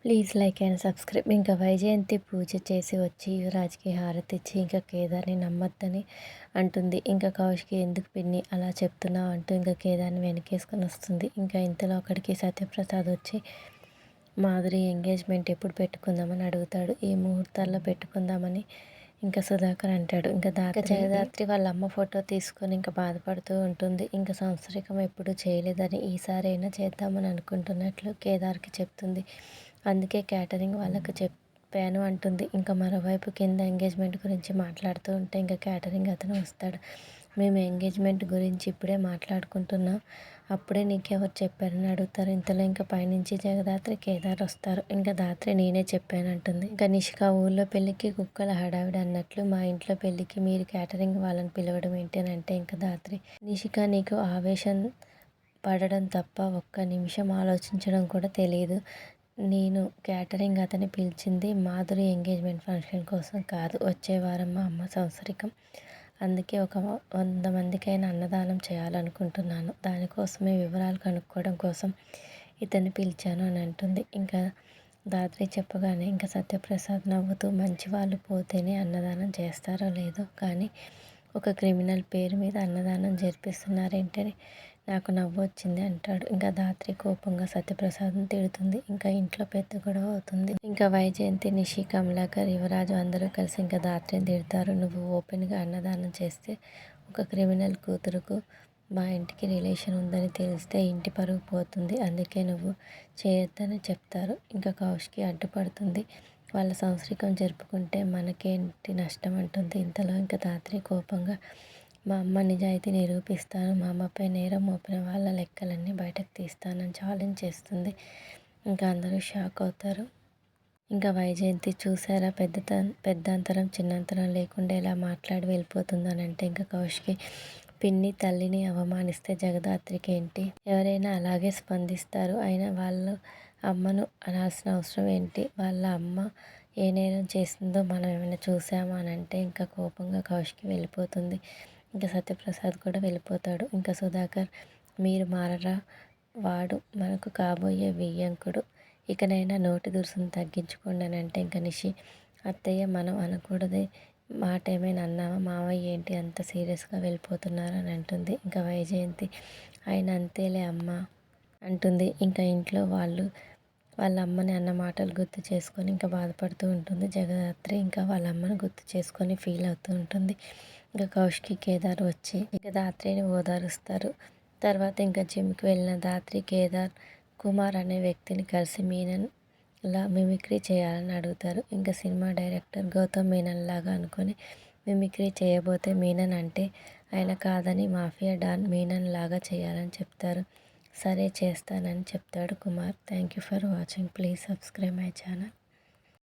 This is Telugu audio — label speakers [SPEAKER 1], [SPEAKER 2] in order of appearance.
[SPEAKER 1] Please like and subscribe. ఇంకా వైజయంతి పూజ చేసి వచ్చి యువరాజ్కి హారతి ఇచ్చి ఇంకా కేదార్ని నమ్మొద్దని అంటుంది. ఇంకా కౌశికి ఎందుకు పిన్ని అలా చెప్తున్నావు అంటూ ఇంకా కేదార్ని వెనకేసుకొని వస్తుంది. ఇంకా ఇంతలో అక్కడికి సత్యప్రసాద్ వచ్చి మాధురి ఎంగేజ్మెంట్ ఎప్పుడు పెట్టుకుందామని అడుగుతాడు. ఈ ముహూర్తాల్లో పెట్టుకుందామని ఇంకా సుధాకర్ అంటాడు. ఇంకా దాకా జయదాత్రి వాళ్ళ అమ్మ ఫోటో తీసుకొని ఇంకా బాధపడుతూ ఉంటుంది. ఇంకా సంవత్సరికం ఎప్పుడు చేయలేదని ఈసారైనా చేద్దామని అనుకుంటున్నట్లు కేదార్కి చెప్తుంది. అందుకే క్యాటరింగ్ వాళ్ళకు చెప్పాను అంటుంది. ఇంకా మరోవైపు కింద ఎంగేజ్మెంట్ గురించి మాట్లాడుతూ ఉంటే ఇంకా క్యాటరింగ్ అతను వస్తాడు. మేము ఎంగేజ్మెంట్ గురించి ఇప్పుడే మాట్లాడుకుంటున్నాం. అప్పుడే నీకెవరు చెప్పారని అడుగుతారు. ఇంతలో ఇంకా పైనుంచి జగదాత్రి కేదార్ వస్తారు. ఇంకా దాత్రి నేనే చెప్పానంటుంది. ఇంకా నిషిక ఊళ్ళో పెళ్ళికి కుక్కల హడావిడి అన్నట్లు మా ఇంట్లో పెళ్ళికి మీరు క్యాటరింగ్ వాళ్ళని పిలవడం ఏంటనంటే ఇంకా దాత్రి. నిషిక నీకు ఆవేశం పడడం తప్ప ఒక్క నిమిషం ఆలోచించడం కూడా తెలియదు నేను క్యాటరింగ్ అతని పిలిచింది మాధురి ఎంగేజ్మెంట్ ఫంక్షన్ కోసం కాదు. వచ్చే వారం మా అమ్మ సంవత్సరికం. అందుకే ఒక వంద మందికైనా అన్నదానం చేయాలనుకుంటున్నాను. దానికోసమే వివరాలు కనుక్కోవడం కోసం ఇతన్ని పిలిచాను అని అంటుంది. ఇంకా దాత్రి చెప్పగానే ఇంకా సత్యప్రసాద్ నవ్వుతూ మంచి వాళ్ళు పోతేనే అన్నదానం చేస్తారో లేదో? కానీ ఒక క్రిమినల్ పేరు మీద అన్నదానం జరిపిస్తున్నారేంటని నాకు నవ్వు వచ్చింది అంటాడు. ఇంకా దాత్రి కోపంగా సత్యప్రసాద్ని తిడుతుంది. ఇంకా ఇంట్లో పెద్ద గొడవ అవుతుంది. ఇంకా వైజయంతి నిషి కమలాకర్ యువరాజు అందరూ కలిసి ఇంకా దాత్రిని తిడతారు. నువ్వు ఓపెన్గా అన్నదానం చేస్తే ఒక క్రిమినల్ కూతురుకు మా ఇంటికి రిలేషన్ ఉందని తెలిస్తే ఇంటి పరుగు పోతుంది. అందుకే నువ్వు చేయొద్దని చెప్తారు. ఇంకా కౌష్కి అడ్డుపడుతుంది. వాళ్ళ సంవత్సరికం జరుపుకుంటే మనకేంటి నష్టం అంటుంది. ఇంతలో ఇంకా దాత్రి కోపంగా మా అమ్మ నిజాయితీ నిరూపిస్తాను మా అమ్మపై నేరం మోపిన వాళ్ళ లెక్కలన్నీ బయటకు తీస్తానని ఛాలెంజ్ చేస్తుంది. ఇంకా అందరూ షాక్ అవుతారు. ఇంకా వైజయంతి చూసారా? పెద్ద పెద్దంతరం చిన్నంతరం లేకుండా ఎలా మాట్లాడి వెళ్ళిపోతుందని అంటే ఇంకా కౌశికి పిన్ని తల్లిని అవమానిస్తే జగదాత్రికి ఏంటి? ఎవరైనా అలాగే స్పందిస్తారు. అయినా వాళ్ళు అమ్మను అనాల్సిన అవసరం ఏంటి? వాళ్ళ అమ్మ ఏ నేరం చేసిందో మనం ఏమైనా చూసామా? అని అంటే ఇంకా కోపంగా కౌశికి వెళ్ళిపోతుంది. ఇంకా సత్యప్రసాద్ కూడా వెళ్ళిపోతాడు. ఇంకా సుధాకర్ మీరు మారరా వాడు మనకు కాబోయే వియ్యంకుడు ఇకనైనా నోటి దురుసును తగ్గించుకోండి అని అంటే ఇంకా నిషి అత్తయ్య మనం అనకూడదే. మాట ఏమైనా అన్నావా? మావయ్య ఏంటి అంత సీరియస్గా వెళ్ళిపోతున్నారు అని అంటుంది. ఇంకా వైజయంతి ఆయన అంతేలే అమ్మ అంటుంది. ఇంకా ఇంట్లో వాళ్ళు వాళ్ళ అమ్మని అన్న మాటలు గుర్తు చేసుకొని ఇంకా బాధపడుతూ ఉంటుంది. జగదాత్రి ఇంకా వాళ్ళ అమ్మని గుర్తు చేసుకొని ఫీల్ అవుతూ ఉంటుంది. ఇంకా కౌశికి కేదార్ వచ్చి ఇంకా దాత్రిని ఓదారుస్తారు. తర్వాత ఇంకా జిమ్కి వెళ్ళిన దాత్రి కేదార్ కుమార్ అనే వ్యక్తిని కలిసి మీనన్ లా మిమిక్రీ చేయాలని అడుగుతారు. ఇంకా సినిమా డైరెక్టర్ గౌతమ్ మీనన్ లాగా అనుకొని మిమిక్రీ చేయబోతే మీనన్ అంటే ఆయన కాదని మాఫియా డాన్ మీనన్ లాగా చేయాలని చెప్తారు. సరే చేస్తానని చెప్తాడు Kumar. Thank you for watching. Please subscribe my channel.